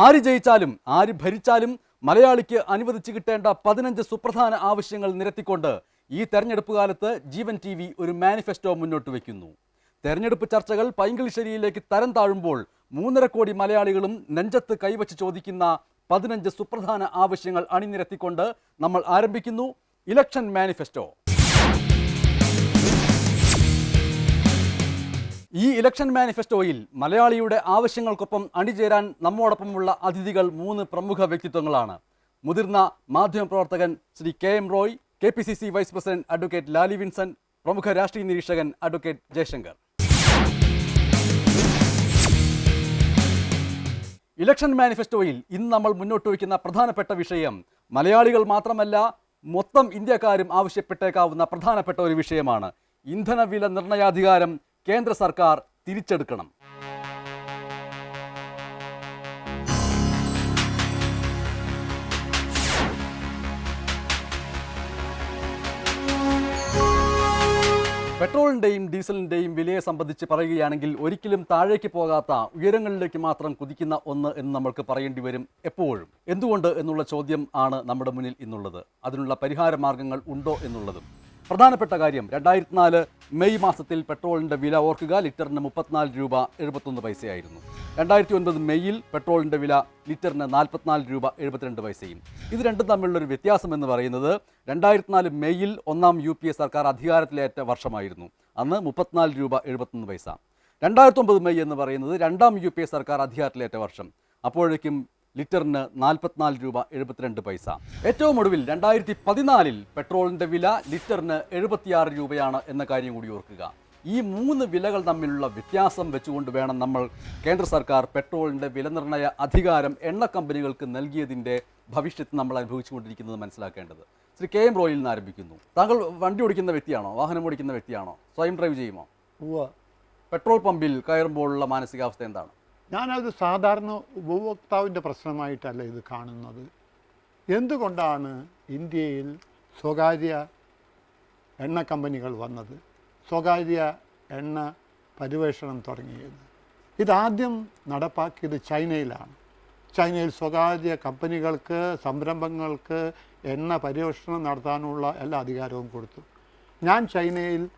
ആര് ജയിച്ചാലും ആര് ഭരിച്ചാലും മലയാളിക്ക് അനുവദിച്ചു കിട്ടേണ്ട പതിനഞ്ച് സുപ്രധാന ആവശ്യങ്ങൾ നിരത്തിക്കൊണ്ട് ഈ തെരഞ്ഞെടുപ്പ് കാലത്ത് ജീവൻ ടി വി ഒരു മാനിഫെസ്റ്റോ മുന്നോട്ട് വയ്ക്കുന്നു. തെരഞ്ഞെടുപ്പ് ചർച്ചകൾ പൈങ്കിളിശ്ശേരിയിലേക്ക് തരം താഴുമ്പോൾ മൂന്നര കോടി മലയാളികളും നെഞ്ചത്ത് കൈവച്ച് ചോദിക്കുന്ന പതിനഞ്ച് സുപ്രധാന ആവശ്യങ്ങൾ അണിനിരത്തിക്കൊണ്ട് നമ്മൾ ആരംഭിക്കുന്നു. Election manifesto. ഈ ഇലക്ഷൻ മാനിഫെസ്റ്റോയിൽ മലയാളിയുടെ ആവശ്യങ്ങൾക്കൊപ്പം അണിചേരാൻ നമ്മോടൊപ്പമുള്ള അതിഥികൾ മൂന്ന് പ്രമുഖ വ്യക്തിത്വങ്ങളാണ്. മുതിർന്ന മാധ്യമപ്രവർത്തകൻ Shri K M Roy K P C C vice president advocate Lali Vincent പ്രമുഖ രാഷ്ട്രീയ നിരീക്ഷകൻ അഡ്വക്കേറ്റ് ജയശങ്കർ. ഇലക്ഷൻ മാനിഫെസ്റ്റോയിൽ ഇന്ന് നമ്മൾ മുന്നോട്ട് വയ്ക്കുന്ന പ്രധാനപ്പെട്ട വിഷയം മലയാളികൾ മാത്രമല്ല മൊത്തം ഇന്ത്യക്കാരും ആവശ്യപ്പെട്ടേക്കാവുന്ന പ്രധാനപ്പെട്ട ഒരു വിഷയമാണ്. ഇന്ധനവില നിർണയാധികാരം കേന്ദ്ര സർക്കാർ തിരിച്ചെടുക്കണം. പെട്രോളിന്റെയും ഡീസലിന്റെയും വിലയെ സംബന്ധിച്ച് പറയുകയാണെങ്കിൽ ഒരിക്കലും താഴേക്ക് പോകാത്ത ഉയരങ്ങളിലേക്ക് മാത്രം കുതിക്കുന്ന ഒന്ന് എന്ന് നമ്മൾക്ക് പറയേണ്ടി വരും എപ്പോഴും. എന്തുകൊണ്ട് എന്നുള്ള ചോദ്യം ആണ് നമ്മുടെ മുന്നിൽ ഇന്നുള്ളത്. അതിനുള്ള പരിഹാര മാർഗങ്ങൾ ഉണ്ടോ എന്നുള്ളതും. പ്രധാനപ്പെട്ട കാര്യം രണ്ടായിരത്തി നാല് മെയ് മാസത്തിൽ പെട്രോളിന്റെ വില ഓർക്കുക. ലിറ്ററിന് മുപ്പത്തിനാല് രൂപ എഴുപത്തൊന്ന് പൈസയായിരുന്നു. രണ്ടായിരത്തി ഒൻപത് മെയ്യിൽ പെട്രോളിന്റെ വില ലിറ്ററിന് നാൽപ്പത്തിനാല് രൂപ എഴുപത്തിരണ്ട് പൈസയും. ഇത് രണ്ടും തമ്മിലുള്ളൊരു വ്യത്യാസം എന്ന് പറയുന്നത് രണ്ടായിരത്തി നാല് മെയ്യിൽ ഒന്നാം യു പി എ സർക്കാർ അധികാരത്തിലേറ്റ വർഷമായിരുന്നു. അന്ന് മുപ്പത്തിനാല് രൂപ എഴുപത്തൊന്ന് പൈസ. രണ്ടായിരത്തി ഒമ്പത് മെയ് എന്ന് പറയുന്നത് രണ്ടാം യു പി എ സർക്കാർ അധികാരത്തിലേറ്റ വർഷം. അപ്പോഴേക്കും ലിറ്ററിന് നാൽപ്പത്തിനാല് രൂപ എഴുപത്തിരണ്ട് പൈസ. ഏറ്റവും ഒടുവിൽ രണ്ടായിരത്തി പതിനാലിൽ പെട്രോളിന്റെ വില ലിറ്ററിന് എഴുപത്തിയാറ് രൂപയാണ് എന്ന കാര്യം കൂടി ഓർക്കുക. ഈ മൂന്ന് വിലകൾ തമ്മിലുള്ള വ്യത്യാസം വെച്ചുകൊണ്ട് വേണം നമ്മൾ കേന്ദ്ര സർക്കാർ പെട്രോളിന്റെ വിലനിർണയ അധികാരം എണ്ണ കമ്പനികൾക്ക് നൽകിയതിന്റെ ഭവിഷ്യത്ത് നമ്മൾ അനുഭവിച്ചുകൊണ്ടിരിക്കുന്നത് മനസ്സിലാക്കേണ്ടത്. ശ്രീ കെ എം റോയിൽ നിന്ന് ആരംഭിക്കുന്നു. താങ്കൾ വണ്ടി ഓടിക്കുന്ന വ്യക്തിയാണോ? വാഹനം ഓടിക്കുന്ന വ്യക്തിയാണോ? സ്വയം ഡ്രൈവ് ചെയ്യുമോ? പെട്രോൾ പമ്പിൽ കയറുമ്പോഴുള്ള മാനസികാവസ്ഥ എന്താണ്? ഞാനത് സാധാരണ ഉപഭോക്താവിന്റെ പ്രശ്നമായിട്ടല്ല ഇത് കാണുന്നത്. എന്തുകൊണ്ടാണ് ഇന്ത്യയിൽ സ്വകാര്യ എണ്ണ കമ്പനികൾ വന്നത്? സ്വകാര്യ എണ്ണ പരിവേഷണം തുടങ്ങിയത്. ഇതാദ്യം നടപ്പാക്കിയത് ചൈനയിലാണ്. ചൈനയിൽ സ്വകാര്യ കമ്പനികൾക്ക് സംരംഭങ്ങൾക്ക് എണ്ണ പരിവേഷണം നടത്താനുള്ള എല്ലാ അധികാരവും കൊടുത്തു. ഞാൻ ചൈനയിൽ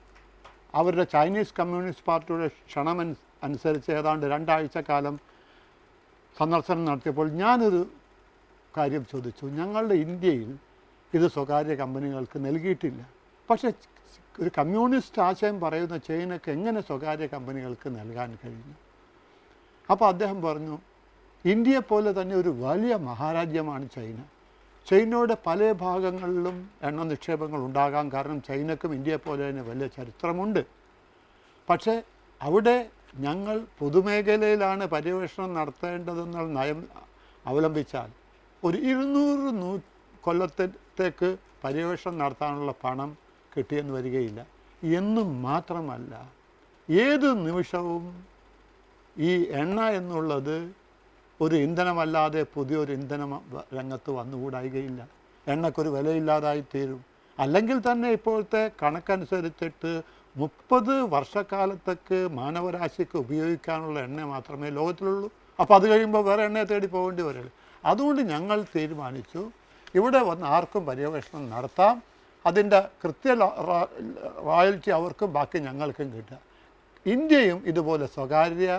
അവരുടെ ചൈനീസ് കമ്മ്യൂണിസ്റ്റ് പാർട്ടിയുടെ ക്ഷണം അനു- അനുസരിച്ച് ഏതാണ്ട് രണ്ടാഴ്ച കാലം സന്ദർശനം നടത്തിയപ്പോൾ ഞാനൊരു കാര്യം ചോദിച്ചു. ഞങ്ങളുടെ ഇന്ത്യയിൽ ഇത് സ്വകാര്യ കമ്പനികൾക്ക് നൽകിയിട്ടില്ല. പക്ഷേ ഒരു കമ്മ്യൂണിസ്റ്റ് ആശയം പറയുന്ന ചൈനക്ക് എങ്ങനെ സ്വകാര്യ കമ്പനികൾക്ക് നൽകാൻ കഴിഞ്ഞു? അപ്പോൾ അദ്ദേഹം പറഞ്ഞു ഇന്ത്യയെ പോലെ തന്നെ ഒരു വലിയ മഹാരാജ്യമാണ് ചൈന. ചൈനയുടെ പല ഭാഗങ്ങളിലും എണ്ണ നിക്ഷേപങ്ങൾ ഉണ്ടാകാം കാരണം ചൈനക്കും ഇന്ത്യയെ പോലെ തന്നെ വലിയ ചരിത്രമുണ്ട്. പക്ഷേ അവിടെ ഞങ്ങൾ പൊതുമേഖലയിലാണ് പര്യവേഷണം നടത്തേണ്ടതെന്നുള്ള നയം അവലംബിച്ചാൽ ഒരു ഇരുന്നൂറ് നൂ കൊല്ലത്തേക്ക് പര്യവേഷണം നടത്താനുള്ള പണം കിട്ടിയെന്ന് വരികയില്ല. എന്നും മാത്രമല്ല ഏത് നിമിഷവും ഈ എണ്ണ എന്നുള്ളത് ഒരു ഇന്ധനമല്ലാതെ പുതിയൊരു ഇന്ധന രംഗത്ത് വന്നുകൂടായികയില്ല. എണ്ണക്കൊരു വിലയില്ലാതായി തീരും അല്ലെങ്കിൽ തന്നെ ഇപ്പോഴത്തെ കണക്കനുസരിച്ചിട്ട് മുപ്പത് വർഷക്കാലത്തേക്ക് മാനവരാശിക്ക് ഉപയോഗിക്കാനുള്ള എണ്ണ മാത്രമേ ലോകത്തിലുള്ളൂ. അപ്പോൾ അത് കഴിയുമ്പോൾ വേറെ എണ്ണയെ തേടി പോകേണ്ടി വരില്ല അതുകൊണ്ട് ഞങ്ങൾ തീരുമാനിച്ചു. ഇവിടെ വന്ന് ആർക്കും പര്യവേഷണം നടത്താം. അതിന്റെ കൃത്യ റോയൽറ്റി അവർക്കും ബാക്കി ഞങ്ങൾക്കും കിട്ടുക. ഇന്ത്യയും ഇതുപോലെ സ്വകാര്യ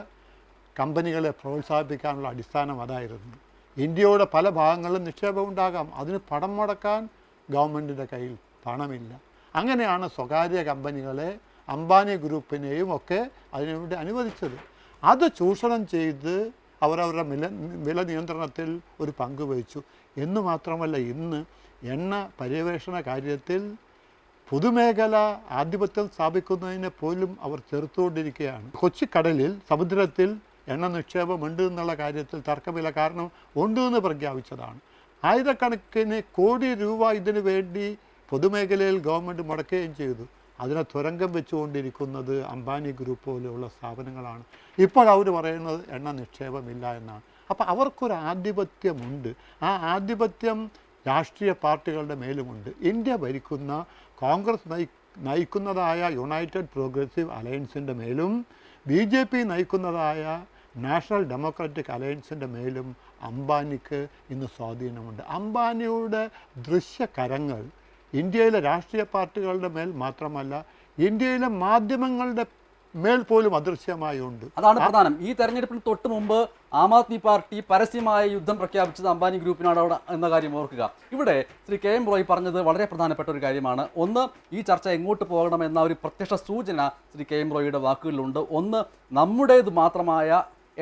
കമ്പനികളെ പ്രോത്സാഹിപ്പിക്കാനുള്ള അടിസ്ഥാനം അതായിരുന്നു. ഇന്ത്യയുടെ പല ഭാഗങ്ങളിലും നിക്ഷേപം ഉണ്ടാകാം. അതിന് പണം മുടക്കാൻ ഗവൺമെന്റിന്റെ കയ്യിൽ പണമില്ല. അങ്ങനെയാണ് സ്വകാര്യ കമ്പനികളെ അംബാനി ഗ്രൂപ്പിനെയും ഒക്കെ അതിനുവേണ്ടി അനുവദിച്ചത്. അത് ചൂഷണം ചെയ്ത് അവരവരുടെ വില വില നിയന്ത്രണത്തിൽ ഒരു പങ്ക് വഹിച്ചു. എന്ന് മാത്രമല്ല ഇന്ന് എണ്ണ പര്യവേഷണ കാര്യത്തിൽ പൊതുമേഖല ആധിപത്യം സ്ഥാപിക്കുന്നതിനെ പോലും അവർ ചെറുത്തുകൊണ്ടിരിക്കുകയാണ്. കൊച്ചിക്കടലിൽ സമുദ്രത്തിൽ എണ്ണ നിക്ഷേപമുണ്ട് എന്നുള്ള കാര്യത്തിൽ തർക്കമില്ല. കാരണം ഉണ്ട് എന്ന് പ്രഖ്യാപിച്ചതാണ്. ആയിരക്കണക്കിന് കോടി രൂപ ഇതിനു വേണ്ടി പൊതുമേഖലയിൽ ഗവൺമെന്റ് മുടക്കുകയും ചെയ്തു. അതിനെ തുരങ്കം വെച്ചുകൊണ്ടിരിക്കുന്നത് അംബാനി ഗ്രൂപ്പ് പോലെയുള്ള സ്ഥാപനങ്ങളാണ്. ഇപ്പോൾ അവർ പറയുന്നത് എണ്ണ നിക്ഷേപമില്ല എന്നാണ്. അപ്പോൾ അവർക്കൊരു ആധിപത്യമുണ്ട്. ആ ആധിപത്യം രാഷ്ട്രീയ പാർട്ടികളുടെ മേലുമുണ്ട്. ഇന്ത്യ ഭരിക്കുന്ന കോൺഗ്രസ് നയി നയിക്കുന്നതായ യുണൈറ്റഡ് പ്രോഗ്രസീവ് അലയൻസിന്റെ മേലും ബി ജെ പി നയിക്കുന്നതായ നാഷണൽ ഡെമോക്രാറ്റിക് അലയൻസിന്റെ മേലും അംബാനിക്ക് ഇന്ന് സ്വാധീനമുണ്ട്. അംബാനിയുടെ ദൃശ്യകരങ്ങൾ ഇന്ത്യയിലെ രാഷ്ട്രീയ പാർട്ടികളുടെ മേൽ മാത്രമല്ല ഇന്ത്യയിലെ മാധ്യമങ്ങളുടെ മേൽ പോലും അദൃശ്യമായി ഉണ്ട് അതാണ് പ്രധാനം. ഈ തെരഞ്ഞെടുപ്പിന് തൊട്ട് മുമ്പ് ആം ആദ്മി പാർട്ടി പരസ്യമായ യുദ്ധം പ്രഖ്യാപിച്ചത് അംബാനി ഗ്രൂപ്പിനാണ് അവിടെ എന്ന കാര്യം ഓർക്കുക. ഇവിടെ ശ്രീ കെ എം റോയ് പറഞ്ഞത് വളരെ പ്രധാനപ്പെട്ട ഒരു കാര്യമാണ്. ഒന്ന് ഈ ചർച്ച എങ്ങോട്ട് പോകണം എന്ന ഒരു പ്രത്യക്ഷ സൂചന ശ്രീ കെ എം റോയിയുടെ വാക്കുകളിലുണ്ട്. ഒന്ന് നമ്മുടേത് മാത്രമായ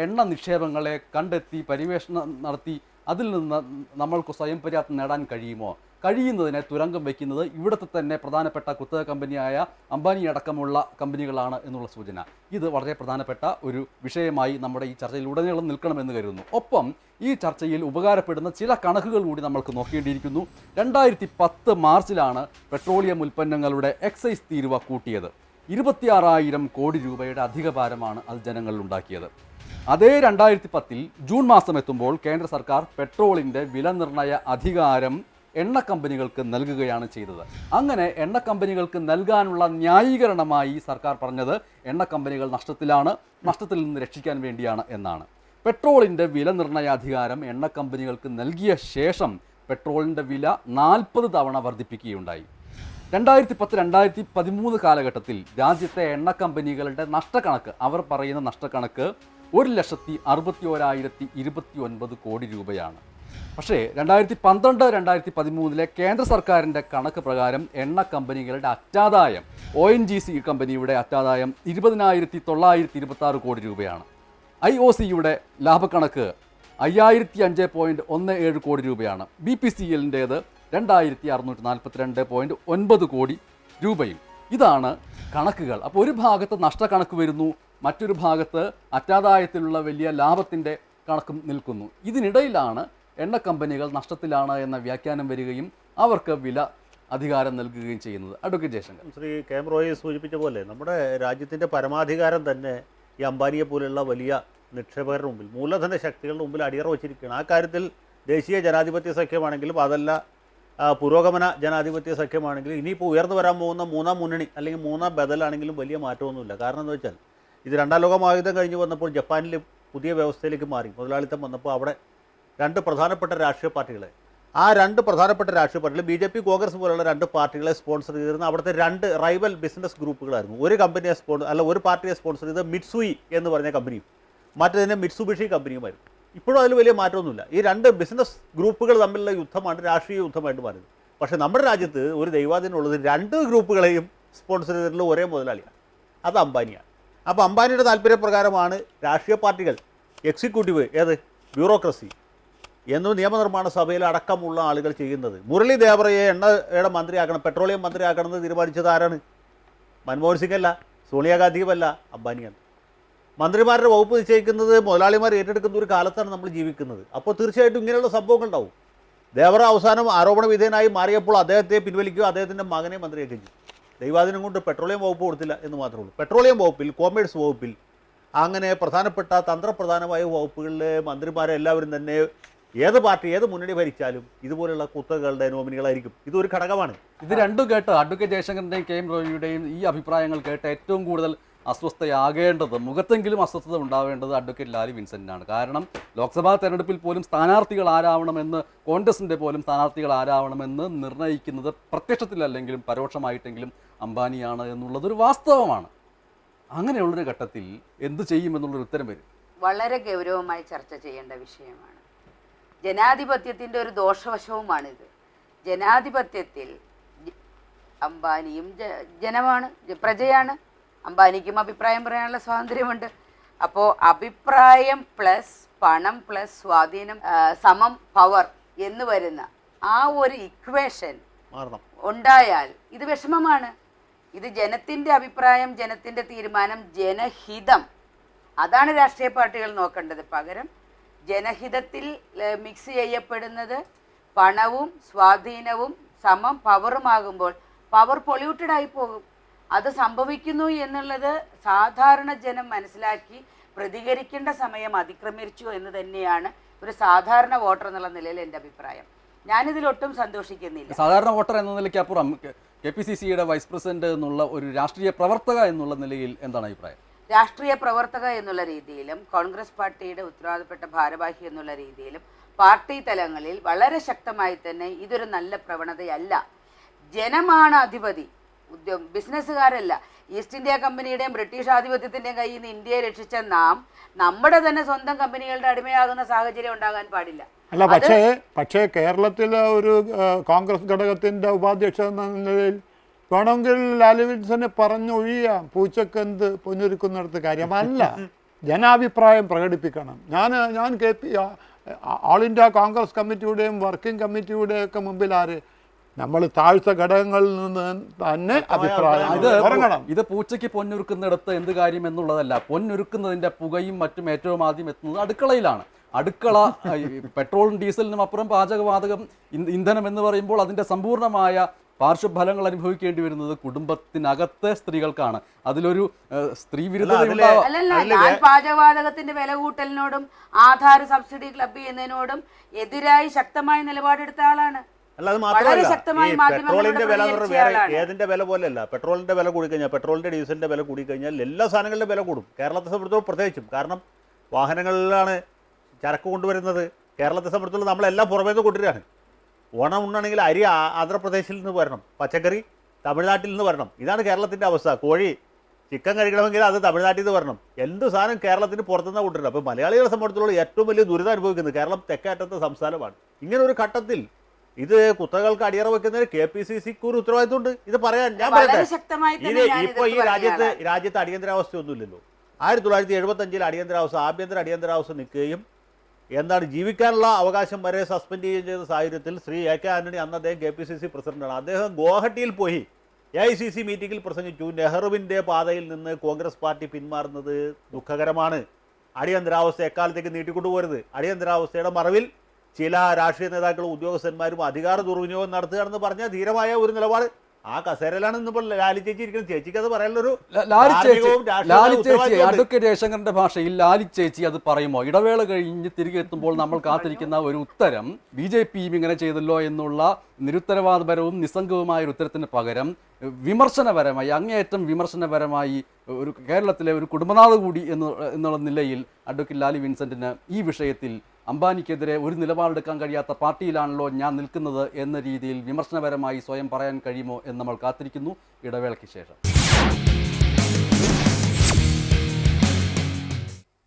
എണ്ണ നിക്ഷേപങ്ങളെ കണ്ടെത്തി പരിവേഷണം നടത്തി അതിൽ നിന്ന് നമ്മൾക്ക് സ്വയം പര്യാപ്തം നേടാൻ കഴിയുമോ? കഴിയുന്നതിനെ തുരങ്കം വയ്ക്കുന്നത് ഇവിടുത്തെ തന്നെ പ്രധാനപ്പെട്ട കുത്തക കമ്പനിയായ അംബാനി അടക്കമുള്ള കമ്പനികളാണ് എന്നുള്ള സൂചന. ഇത് വളരെ പ്രധാനപ്പെട്ട ഒരു വിഷയമായി നമ്മുടെ ഈ ചർച്ചയിൽ ഉടനീളം നിൽക്കണമെന്ന് കരുതുന്നു. ഒപ്പം ഈ ചർച്ചയിൽ ഉപകാരപ്പെടുന്ന ചില കണക്കുകൾ കൂടി നമ്മൾക്ക് നോക്കേണ്ടിയിരിക്കുന്നു. രണ്ടായിരത്തി പത്ത് മാർച്ചിലാണ് പെട്രോളിയം ഉൽപ്പന്നങ്ങളുടെ എക്സൈസ് തീരുവ കൂട്ടിയത്. ഇരുപത്തിയാറായിരം കോടി രൂപയുടെ അധിക ഭാരമാണ് അത് ജനങ്ങളിൽ ഉണ്ടാക്കിയത്. അതേ രണ്ടായിരത്തി പത്തിൽ ജൂൺ മാസം എത്തുമ്പോൾ കേന്ദ്ര സർക്കാർ പെട്രോളിന്റെ വില നിർണയ അധികാരം എണ്ണ കമ്പനികൾക്ക് നൽകുകയാണ് ചെയ്തത്. അങ്ങനെ എണ്ണ കമ്പനികൾക്ക് നൽകാനുള്ള ന്യായീകരണമായി സർക്കാർ പറഞ്ഞത് എണ്ണ കമ്പനികൾ നഷ്ടത്തിലാണ് നഷ്ടത്തിൽ നിന്ന് രക്ഷിക്കാൻ വേണ്ടിയാണ് എന്നാണ്. പെട്രോളിന്റെ വില നിർണയാധികാരം എണ്ണ കമ്പനികൾക്ക് നൽകിയ ശേഷം പെട്രോളിന്റെ വില നാൽപ്പത് തവണ വർദ്ധിപ്പിക്കുകയുണ്ടായി. രണ്ടായിരത്തി പത്ത് രണ്ടായിരത്തി പതിമൂന്ന് കാലഘട്ടത്തിൽ രാജ്യത്തെ എണ്ണ കമ്പനികളുടെ നഷ്ടക്കണക്ക് അവർ പറയുന്ന നഷ്ടക്കണക്ക് ഒരു ലക്ഷത്തി അറുപത്തി ഓരായിരത്തി ഇരുപത്തി ഒൻപത് കോടി രൂപയാണ്. പക്ഷേ രണ്ടായിരത്തി പന്ത്രണ്ട് രണ്ടായിരത്തി പതിമൂന്നിലെ കേന്ദ്ര സർക്കാരിന്റെ കണക്ക് പ്രകാരം എണ്ണ കമ്പനികളുടെ അറ്റാദായം ഒ എൻ ജി സി കമ്പനിയുടെ അറ്റാദായം ഇരുപതിനായിരത്തി തൊള്ളായിരത്തി ഇരുപത്തി ആറ് കോടി രൂപയാണ്. ഐ ഒ സിയുടെ ലാഭക്കണക്ക് അയ്യായിരത്തി അഞ്ച് പോയിന്റ് ഒന്ന് ഏഴ് കോടി രൂപയാണ്. ബി പി സി എല്ലിന്റേത് രണ്ടായിരത്തി അറുന്നൂറ്റി നാൽപ്പത്തിരണ്ട് പോയിന്റ് ഒൻപത് കോടി രൂപയും. ഇതാണ് കണക്കുകൾ. അപ്പോൾ ഒരു ഭാഗത്ത് നഷ്ടക്കണക്ക് വരുന്നു മറ്റൊരു ഭാഗത്ത് അറ്റാദായത്തിലുള്ള വലിയ ലാഭത്തിന്റെ കണക്കും നിൽക്കുന്നു. ഇതിനിടയിലാണ് എണ്ണ കമ്പനികൾ നഷ്ടത്തിലാണ് എന്ന വ്യാഖ്യാനം വരികയും അവർക്ക് വില അധികാരം നൽകുകയും ചെയ്യുന്നത്. Advocate Jayashankar. Shri K M Roy സൂചിപ്പിച്ച പോലെ നമ്മുടെ രാജ്യത്തിന്റെ പരമാധികാരം തന്നെ ഈ അംബാനിയെ പോലെയുള്ള വലിയ നിക്ഷേപകരുടെ മുമ്പിൽ മൂലധന ശക്തികളുടെ മുമ്പിൽ അടിയറ വച്ചിരിക്കുകയാണ്. ആ കാര്യത്തിൽ ദേശീയ ജനാധിപത്യ സഖ്യമാണെങ്കിലും അതല്ല പുരോഗമന ജനാധിപത്യ സഖ്യമാണെങ്കിലും ഇനിയിപ്പോൾ ഉയർന്നു വരാൻ പോകുന്ന മൂന്നാം മുന്നണി അല്ലെങ്കിൽ മൂന്നാം ബദലാണെങ്കിലും വലിയ മാറ്റമൊന്നുമില്ല. കാരണം എന്താ വെച്ചാൽ ഇത് രണ്ടാം ലോക മഹായുദ്ധം കഴിഞ്ഞ് വന്നപ്പോൾ ജപ്പാനിൽ പുതിയ വ്യവസ്ഥയിലേക്ക് മാറി. മുതലാളിത്തം വന്നപ്പോൾ അവിടെ രണ്ട് പ്രധാനപ്പെട്ട രാഷ്ട്രീയ പാർട്ടികളെ. ആ രണ്ട് പ്രധാനപ്പെട്ട രാഷ്ട്രീയ പാർട്ടികൾ ബി ജെ പി കോൺഗ്രസ് പോലുള്ള രണ്ട് പാർട്ടികളെ സ്പോൺസർ ചെയ്തിരുന്ന അവിടുത്തെ രണ്ട് റൈവൽ ബിസിനസ് ഗ്രൂപ്പുകളായിരുന്നു. ഒരു കമ്പനിയെ സ്പോൺസർ അല്ല ഒരു പാർട്ടിയെ സ്പോൺസർ ചെയ്ത് മിറ്റ്സുയി എന്ന് പറഞ്ഞ കമ്പനിയും. മറ്റേതിനെ മിറ്റ്സുബിഷി കമ്പനിയുമായിരുന്നു. ഇപ്പോഴും അതിൽ വലിയ മാറ്റമൊന്നുമില്ല. ഈ രണ്ട് ബിസിനസ് ഗ്രൂപ്പുകൾ തമ്മിലുള്ള യുദ്ധമാണ് രാഷ്ട്രീയ യുദ്ധമായിട്ട് മാറിയത്. പക്ഷേ നമ്മുടെ രാജ്യത്ത് ഒരു ദൈവാധീനമുള്ളത് രണ്ട് ഗ്രൂപ്പുകളെയും സ്പോൺസർ ചെയ്തിട്ടുള്ള ഒരേ മുതലാളിയാണ്. അത് അംബാനിയാണ്. അപ്പോൾ അംബാനിയുടെ താല്പര്യപ്രകാരമാണ് രാഷ്ട്രീയ പാർട്ടികൾ എക്സിക്യൂട്ടീവ് ഏത്? ബ്യൂറോക്രസി. എന്ന് നിയമനിർമ്മാണ സഭയിൽ അടക്കമുള്ള ആളുകൾ ചെയ്യുന്നത്. മുരളി ദേവറയെ എണ്ണയുടെ മന്ത്രിയാക്കണം പെട്രോളിയം മന്ത്രിയാക്കണം എന്ന് തീരുമാനിച്ചത് ആരാണ്? മൻമോഹൻ സിംഗ് അല്ല സോണിയാഗാന്ധിയുമല്ല അംബാനിയാണ്. മന്ത്രിമാരുടെ വകുപ്പ് നിശ്ചയിക്കുന്നത് മുതലാളിമാർ ഏറ്റെടുക്കുന്ന ഒരു കാലത്താണ് നമ്മൾ ജീവിക്കുന്നത്. അപ്പോൾ തീർച്ചയായിട്ടും ഇങ്ങനെയുള്ള സംഭവങ്ങൾ ഉണ്ടാവും. ദേവറ അവസാനം ആരോപണ വിധേയനായി മാറിയപ്പോൾ അദ്ദേഹത്തെ പിൻവലിക്കുകയോ അദ്ദേഹത്തിന്റെ മകനെ മന്ത്രിയാക്കുകയും ചെയ്തു. ദൈവാദിനം കൊണ്ട് പെട്രോളിയം വകുപ്പ് കൊടുത്തില്ല എന്ന് മാത്രമേ ഉള്ളൂ. പെട്രോളിയം വകുപ്പിൽ കോമേഴ്സ് വകുപ്പിൽ അങ്ങനെ പ്രധാനപ്പെട്ട തന്ത്രപ്രധാനമായ വകുപ്പുകളിലെ മന്ത്രിമാരെ എല്ലാവരും തന്നെ ഏത് പാർട്ടി ഏത് മുന്നണി ഭരിച്ചാലും ഇതുപോലുള്ള കുത്തകളുടെ നോമിനികളായിരിക്കും. ഇതൊരു ഘടകമാണ്. ഇത് രണ്ടും കേട്ട് അഡ്വക്കേറ്റ് ജയശങ്കറിന്റെയും കെ എം റോയിയുടെയും ഈ അഭിപ്രായങ്ങൾ കേട്ട് ഏറ്റവും കൂടുതൽ അസ്വസ്ഥയാകേണ്ടത് മുഖത്തെങ്കിലും അസ്വസ്ഥത ഉണ്ടാവേണ്ടത് അഡ്വക്കേറ്റ് ലാലി വിൻസെന്റിനാണ്. കാരണം ലോക്സഭാ തെരഞ്ഞെടുപ്പിൽ പോലും സ്ഥാനാർത്ഥികൾ ആരാവണമെന്ന് കോൺഗ്രസിന്റെ പോലും സ്ഥാനാർത്ഥികൾ ആരാവണമെന്ന് നിർണയിക്കുന്നത് പ്രത്യക്ഷത്തിലല്ലെങ്കിലും പരോക്ഷമായിട്ടെങ്കിലും അംബാനിയാണ് എന്നുള്ളതൊരു വാസ്തവമാണ്. അങ്ങനെയുള്ളൊരു ഘട്ടത്തിൽ എന്ത് ചെയ്യുമെന്നുള്ളൊരു ഉത്തരം വരും. വളരെ ഗൗരവമായി ചർച്ച ചെയ്യേണ്ട വിഷയമാണ്. ജനാധിപത്യത്തിന്റെ ഒരു ദോഷവശവുമാണിത്. ജനാധിപത്യത്തിൽ അംബാനിയും ജനമാണ് പ്രജയാണ്. അംബാനിക്കും അഭിപ്രായം പറയാനുള്ള സ്വാതന്ത്ര്യമുണ്ട്. അപ്പോൾ അഭിപ്രായം പ്ലസ് പണം പ്ലസ് സ്വാധീനം സമം പവർ എന്ന് വരുന്ന ആ ഒരു ഇക്വേഷൻ ഉണ്ടായാൽ ഇത് വിഷമമാണ്. ഇത് ജനത്തിന്റെ അഭിപ്രായം ജനത്തിന്റെ തീരുമാനം ജനഹിതം. അതാണ് രാഷ്ട്രീയ പാർട്ടികൾ നോക്കേണ്ടത്. പകരം ജനഹിതത്തിൽ മിക്സ് ചെയ്യപ്പെടുന്നത് പണവും സ്വാധീനവും സമം പവറുമാകുമ്പോൾ പവർ പൊല്യൂട്ടഡ് ആയി പോകും. അത് സംഭവിക്കുന്നു എന്നുള്ളത് സാധാരണ ജനം മനസ്സിലാക്കി പ്രതികരിക്കേണ്ട സമയം അതിക്രമിച്ചു എന്ന് തന്നെയാണ് ഒരു സാധാരണ വോട്ടർ എന്നുള്ള നിലയിൽ എന്റെ അഭിപ്രായം. ഞാനിതിലൊട്ടും സന്തോഷിക്കുന്നില്ല. സാധാരണ വോട്ടർ എന്ന നിലയ്ക്ക് അപ്പുറം കെ പി സി സിയുടെ വൈസ് പ്രസിഡന്റ് എന്നുള്ള ഒരു രാഷ്ട്രീയ പ്രവർത്തക എന്നുള്ള നിലയിൽ എന്താണ് അഭിപ്രായം? രാഷ്ട്രീയ പ്രവർത്തക എന്നുള്ള രീതിയിലും കോൺഗ്രസ് പാർട്ടിയുടെ ഉത്തരവാദപ്പെട്ട ഭാരവാഹി എന്നുള്ള രീതിയിലും പാർട്ടി തലങ്ങളിൽ വളരെ ശക്തമായി തന്നെ ഇതൊരു നല്ല പ്രവണതയല്ല. ജനമാണ് അധിപതി. ഉദ്യോഗ ബിസിനസ്സുകാരല്ല. ഈസ്റ്റ് ഇന്ത്യ കമ്പനിയുടെയും ബ്രിട്ടീഷ് ആധിപത്യത്തിന്റെയും കയ്യിൽ നിന്ന് ഇന്ത്യയെ രക്ഷിച്ച നാം നമ്മുടെ തന്നെ സ്വന്തം കമ്പനികളുടെ അടിമയാകുന്ന സാഹചര്യം ഉണ്ടാകാൻ പാടില്ല. അല്ല പക്ഷേ പക്ഷേ കേരളത്തിലെ ഒരു കോൺഗ്രസ് ഘടകത്തിന്റെ ഉപാധ്യക്ഷ എന്ന നിലയിൽ വേണമെങ്കിൽ ലാലുവിൻസനെ പറഞ്ഞൊഴിയാം. പൂച്ചക്കെന്ത് പൊന്നൊരുക്കുന്നിടത്ത് കാര്യമല്ല ജനാഭിപ്രായം പ്രകടിപ്പിക്കണം. ഞാൻ ഞാൻ K P all India Congress കമ്മിറ്റിയുടെയും working കമ്മിറ്റിയുടെയും ഒക്കെ മുമ്പിൽ ആര് നമ്മൾ താഴ്ച ഘടകങ്ങളിൽ നിന്ന് തന്നെ അഭിപ്രായം ഇത് പൂച്ചയ്ക്ക് പൊന്നൊരുക്കുന്നിടത്ത് എന്ത് കാര്യം എന്നുള്ളതല്ല. പൊന്നൊരുക്കുന്നതിന്റെ പുകയും മറ്റും ഏറ്റവും ആദ്യം എത്തുന്നത് അടുക്കളയിലാണ്. അടുക്കള പെട്രോളും ഡീസലിനും അപ്പുറം പാചകവാതകം ഇന്ധനം എന്ന് പറയുമ്പോൾ അതിന്റെ സമ്പൂർണമായ പാർശ്വഫലങ്ങൾ അനുഭവിക്കേണ്ടി വരുന്നത് കുടുംബത്തിനകത്തെ സ്ത്രീകൾക്കാണ്. അതിലൊരു സ്ത്രീ പാചകവാതകത്തിന്റെ വില കൂട്ടലിനോടും ആധാർ സബ്സിഡി ക്ലബ് ചെയ്യുന്നതിനോടും എതിരായി ശക്തമായ നിലപാടെടുത്ത ആളാണ്. അല്ല അത് മാത്രമല്ല പെട്രോളിന്റെ വില എന്ന് പറഞ്ഞാൽ വേറെ ഏതിന്റെ വില പോലെയല്ല. പെട്രോളിന്റെ വില കൂടി കഴിഞ്ഞാൽ പെട്രോളിന്റെ ഡീസലിന്റെ വില കൂടി കഴിഞ്ഞാൽ എല്ലാ സാധനങ്ങളുടെ വില കൂടും. കേരളത്തെ സംബന്ധിച്ചിടത്തോളം പ്രത്യേകിച്ചും. കാരണം വാഹനങ്ങളിലാണ് ചരക്ക് കൊണ്ടുവരുന്നത്. കേരളത്തെ സംബന്ധിച്ചിടത്തോളം നമ്മളെല്ലാം പുറമേ നിന്ന് കൊണ്ടുവരികയാണ്. ഓണം ഉണ്ണണമെങ്കിൽ അരി ആന്ധ്രാപ്രദേശിൽ നിന്ന് വരണം. പച്ചക്കറി തമിഴ്നാട്ടിൽ നിന്ന് വരണം. ഇതാണ് കേരളത്തിന്റെ അവസ്ഥ. കോഴി ചിക്കൻ കഴിക്കണമെങ്കിൽ അത് തമിഴ്നാട്ടിൽ നിന്ന് വരണം. എന്ത് സാധനം കേരളത്തിന് പുറത്തുനിന്ന് കൊണ്ടുവരണം അപ്പോൾ മലയാളികളെ സംബന്ധിച്ചിടത്തോളം ഏറ്റവും വലിയ ദുരിതം അനുഭവിക്കുന്നത് കേരളം തെക്കേറ്റത്തെ സംസ്ഥാനമാണ്. ഇങ്ങനെ ഒരു ഘട്ടത്തിൽ ഇത് കുത്തകൾക്ക് അടിയറ വെക്കുന്നതിന് കെ പി സി സിക്ക് ഒരു ഉത്തരവാദിത്വമുണ്ട്. ഇത് പറയാൻ ഞാൻ പറയട്ടെ. ഇത് തന്നെ ഇപ്പൊ ഈ രാജ്യത്ത് രാജ്യത്ത് അടിയന്തരാവസ്ഥയൊന്നുമില്ലല്ലോ. ആയിരത്തി തൊള്ളായിരത്തി എഴുപത്തഞ്ചിൽ അടിയന്തരാവസ്ഥ ആഭ്യന്തര അടിയന്തരാവസ്ഥ നിൽക്കുകയും എന്താണ് ജീവിക്കാനുള്ള അവകാശം വരെ സസ്പെൻഡ് ചെയ്യുകയും ചെയ്ത സാഹചര്യത്തിൽ ശ്രീ എ കെ ആന്റണി അന്ന് അദ്ദേഹം കെ പി സി സി പ്രസിഡന്റാണ്. അദ്ദേഹം ഗുവാഹട്ടിയിൽ പോയി. എ ഐ സി സി മീറ്റിംഗിൽ പ്രസംഗിച്ചു. നെഹ്റുവിന്റെ പാതയിൽ നിന്ന് കോൺഗ്രസ് പാർട്ടി പിന്മാറുന്നത് ദുഃഖകരമാണ്. അടിയന്തരാവസ്ഥ എക്കാലത്തേക്ക് നീട്ടിക്കൊണ്ടുപോരുത്. അടിയന്തരാവസ്ഥയുടെ മറവിൽ ചില രാഷ്ട്രീയ നേതാക്കളും ഉദ്യോഗസ്ഥന്മാരും അധികാര ദുർവിനിയോഗം നടത്തുകയാണെന്ന് പറഞ്ഞ ധീരമായ ഒരു നിലപാട്. ആ കസേരയിലാണ് ഇന്നിപ്പോൾ ലാലി ചേച്ചി ഇരിക്കുന്നത്. ചേച്ചിക്ക് അത് പറയാനുള്ളൊരു ലാലി ചേച്ചി ലാലി ചേച്ചി അഡ്വക്കേറ്റ് ജയശങ്കറിന്റെ ഭാഷയിൽ ലാലി ചേച്ചി അത് പറയുമോ? ഇടവേള കഴിഞ്ഞ് തിരികെ എത്തുമ്പോൾ നമ്മൾ കാത്തിരിക്കുന്ന ഒരു ഉത്തരം ബി ജെ പിയും ഇങ്ങനെ ചെയ്തല്ലോ എന്നുള്ള നിരുത്തരവാദപരവും നിസ്സംഗവുമായ ഒരു ഉത്തരത്തിന് പകരം വിമർശനപരമായി അങ്ങേയറ്റം വിമർശനപരമായി ഒരു കേരളത്തിലെ ഒരു കുടുംബനാഥ കൂടി എന്ന് എന്നുള്ള നിലയിൽ അഡ്വക്കേറ്റ് ലാലി വിൻസെന്റിന് ഈ വിഷയത്തിൽ അംബാനിക്കെതിരെ ഒരു നിലപാടെടുക്കാൻ കഴിയാത്ത പാർട്ടിയിലാണല്ലോ ഞാൻ നിൽക്കുന്നത് എന്ന രീതിയിൽ വിമർശനപരമായി സ്വയം പറയാൻ കഴിയുമോ എന്ന് നമ്മൾ കാത്തിരിക്കുന്നു. ഇടവേളയ്ക്ക് ശേഷം.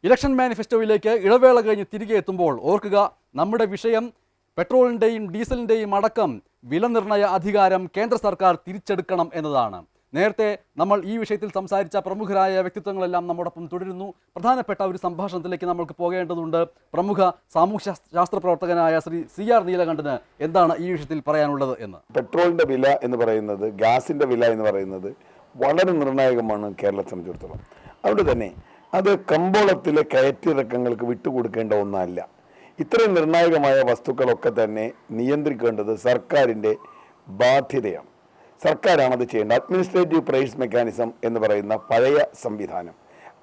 ഇലക്ഷൻ മാനിഫെസ്റ്റോയിലേക്ക് ഇടവേള കഴിഞ്ഞ് തിരികെ എത്തുമ്പോൾ ഓർക്കുക നമ്മുടെ വിഷയം പെട്രോളിന്റെയും ഡീസലിന്റെയും അടക്കം വില നിർണയ അധികാരം കേന്ദ്ര സർക്കാർ തിരിച്ചെടുക്കണം എന്നതാണ്. നേരത്തെ നമ്മൾ ഈ വിഷയത്തിൽ സംസാരിച്ച പ്രമുഖരായ വ്യക്തിത്വങ്ങളെല്ലാം നമ്മോടൊപ്പം തുടരുന്നു. പ്രധാനപ്പെട്ട ഒരു സംഭാഷണത്തിലേക്ക് നമ്മൾക്ക് പോകേണ്ടതുണ്ട്. പ്രമുഖ സാമൂഹ്യ ശാസ്ത്ര പ്രവർത്തകനായ ശ്രീ സി ആർ നീലകണ്ഠന് എന്താണ് ഈ വിഷയത്തിൽ പറയാനുള്ളത് എന്ന്? പെട്രോളിന്റെ വില എന്ന് പറയുന്നത് ഗ്യാസിന്റെ വില എന്ന് പറയുന്നത് വളരെ നിർണായകമാണ് കേരളത്തെ സംബന്ധിച്ചിടത്തോളം. അതുകൊണ്ട് തന്നെ അത് കമ്പോളത്തിലെ കയറ്റിറക്കങ്ങൾക്ക് വിട്ടുകൊടുക്കേണ്ട ഒന്നല്ല. ഇത്രയും നിർണായകമായ വസ്തുക്കളൊക്കെ തന്നെ നിയന്ത്രിക്കേണ്ടത് സർക്കാരിന്റെ ബാധ്യതയാണ്. സർക്കാരാണ് അത് ചെയ്യേണ്ടത്. അഡ്മിനിസ്ട്രേറ്റീവ് പ്രൈസ് മെക്കാനിസം എന്ന് പറയുന്ന പഴയ സംവിധാനം.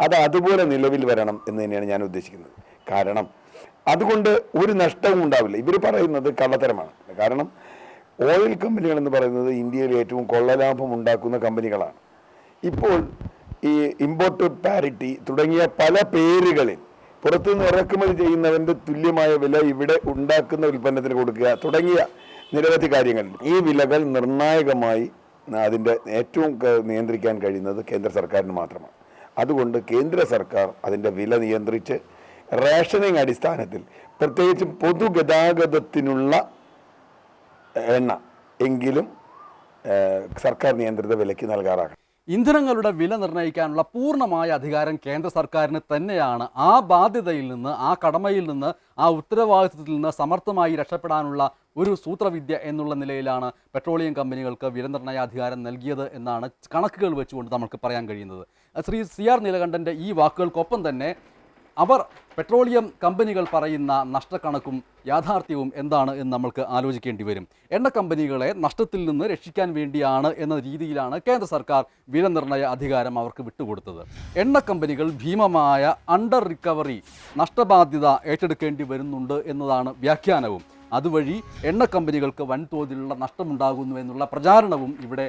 അത് അതുപോലെ നിലവിൽ വരണം എന്ന് തന്നെയാണ് ഞാൻ ഉദ്ദേശിക്കുന്നത്. കാരണം അതുകൊണ്ട് ഒരു നഷ്ടവും ഉണ്ടാവില്ല. ഇവർ പറയുന്നത് കള്ളത്തരമാണ്. കാരണം ഓയിൽ കമ്പനികൾ എന്ന് പറയുന്നത് ഇന്ത്യയിൽ ഏറ്റവും കൊള്ളലാഭം ഉണ്ടാക്കുന്ന കമ്പനികളാണ്. ഇപ്പോൾ ഈ ഇമ്പോർട്ട് പാരിറ്റി തുടങ്ങിയ പല പേരുകളിൽ പുറത്തുനിന്ന് ഇറക്കുമതി ചെയ്യുന്നവന്റെ തുല്യമായ വില ഇവിടെ ഉണ്ടാക്കുന്ന ഉൽപ്പന്നത്തിന് കൊടുക്കുക തുടങ്ങിയ നിരവധി കാര്യങ്ങൾ. ഈ വിലകൾ നിർണായകമായി അതിന്റെ ഏറ്റവും നിയന്ത്രിക്കാൻ കഴിയുന്നത് കേന്ദ്ര സർക്കാരിന് മാത്രമാണ്. അതുകൊണ്ട് കേന്ദ്ര സർക്കാർ അതിന്റെ വില നിയന്ത്രിച്ച് റേഷനിങ് അടിസ്ഥാനത്തിൽ പ്രത്യേകിച്ചും പൊതുഗതാഗതത്തിനുള്ള എണ്ണ എങ്കിലും സർക്കാർ നിയന്ത്രിത വിലയ്ക്ക് നൽകാറാണ് ഇന്ധനങ്ങളുടെ വില നിർണയിക്കാനുള്ള പൂർണമായ അധികാരം കേന്ദ്ര സർക്കാരിന് തന്നെയാണ്. ആ ബാധ്യതയിൽ നിന്ന് ആ കടമയിൽ നിന്ന് ആ ഉത്തരവാദിത്വത്തിൽ നിന്ന് സമർത്ഥമായി രക്ഷപ്പെടാനുള്ള ഒരു സൂത്രവിദ്യ എന്നുള്ള നിലയിലാണ് പെട്രോളിയം കമ്പനികൾക്ക് വില നിർണയ അധികാരം നൽകിയത് എന്നാണ് കണക്കുകൾ വെച്ചുകൊണ്ട് നമുക്ക് പറയാൻ കഴിയുന്നത്. ശ്രീ സി ആർ നീലകണ്ഠന്റെ ഈ വാക്കുകൾക്കൊപ്പം തന്നെ അവർ പെട്രോളിയം കമ്പനികൾ പറയുന്ന നഷ്ടക്കണക്കും യാഥാർത്ഥ്യവും എന്താണ് എന്ന് നമ്മൾക്ക് ആലോചിക്കേണ്ടി വരും. എണ്ണ കമ്പനികളെ നഷ്ടത്തിൽ നിന്ന് രക്ഷിക്കാൻ വേണ്ടിയാണ് എന്ന രീതിയിലാണ് കേന്ദ്ര സർക്കാർ വില നിർണയ അധികാരം അവർക്ക് വിട്ടുകൊടുത്തത്. എണ്ണ കമ്പനികൾ ഭീമമായ അണ്ടർ റിക്കവറി നഷ്ടബാധ്യത ഏറ്റെടുക്കേണ്ടി വരുന്നുണ്ട് എന്നതാണ് വ്യാഖ്യാനവും. അതുവഴി എണ്ണ കമ്പനികൾക്ക് വൻതോതിലുള്ള നഷ്ടമുണ്ടാകുന്നു എന്നുള്ള പ്രചാരണവും ഇവിടെ